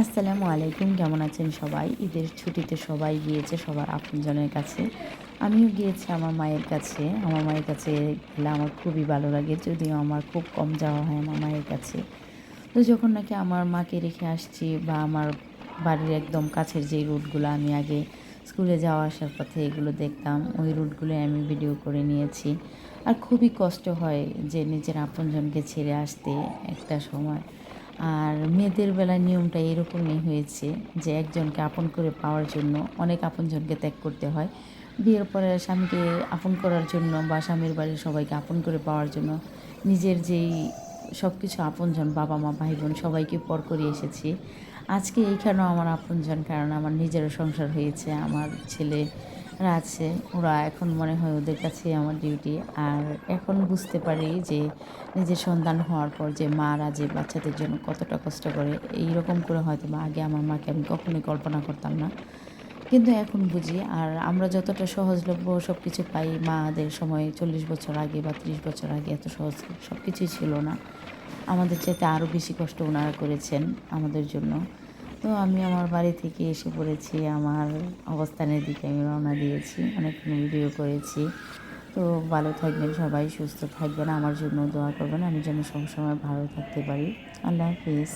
আসসালামু আলাইকুম, কেমন আছেন সবাই? ঈদের ছুটিতে সবাই গিয়েছে, সবার আপনজনের কাছে। আমিও গিয়েছি আমার মায়ের কাছে। আমার মায়ের কাছে গেলে আমার খুবই ভালো লাগে, যদিও আমার খুব কম যাওয়া হয় আমার মায়ের কাছে। তো যখন নাকি আমার মাকে রেখে আসছি বা আমার বাড়ির একদম কাছের যে রুটগুলো, আমি আগে স্কুলে যাওয়া আসার পথে এগুলো দেখতাম, ওই রুটগুলো আমি ভিডিও করে নিয়েছি। আর খুবই কষ্ট হয় যে নিজের আপনজনকে ছেড়ে আসতে একটা সময়। আর মেয়েদের বেলায় নিয়মটা এরকমই হয়েছে যে একজনকে আপন করে পাওয়ার জন্য অনেক আপনজনকে ত্যাগ করতে হয়। বিয়ের পরে স্বামীকে আপন করার জন্য বা স্বামীর বাড়ির সবাইকে আপন করে পাওয়ার জন্য নিজের যেই সব কিছু আপনজন বাবা মা ভাই বোন সবাইকে পর করে এসেছি। আজকে এইখানেও আমার আপনজন, কারণ আমার নিজেরও সংসার হয়েছে, আমার ছেলেরা আছে ওরা এখন মনে হয় ওদের কাছে আমার ডিউটি আর এখন বুঝতে পারি যে নিজের সন্তান হওয়ার পর যে মারা যে বাচ্চাদের জন্য কতটা কষ্ট করে এই রকম করে হয়তো বা আগে আমার মাকে আমি কখনোই কল্পনা করতাম না। কিন্তু এখন বুঝি, আর আমরা যতটা সহজলভ্য সব কিছু পাই, মাদের সময় চল্লিশ বছর আগে বা ত্রিশ বছর আগে এত সহজ সব কিছুই ছিল না। আমাদের চাইতে আরও বেশি কষ্ট ওনারা করেছেন আমাদের জন্য। তো আমি আমার বাড়ি থেকে এসে পড়েছি, আমার অবস্থানের দিকে আমি রওনা দিয়েছি অনেক ভিডিও করেছি। তো ভালো থাকবেন, সবাই সুস্থ থাকবেন, আমার জন্য দোয়া করবেন, আমি যেন সবসময় ভালো থাকতে পারি। আল্লাহ হাফিজ।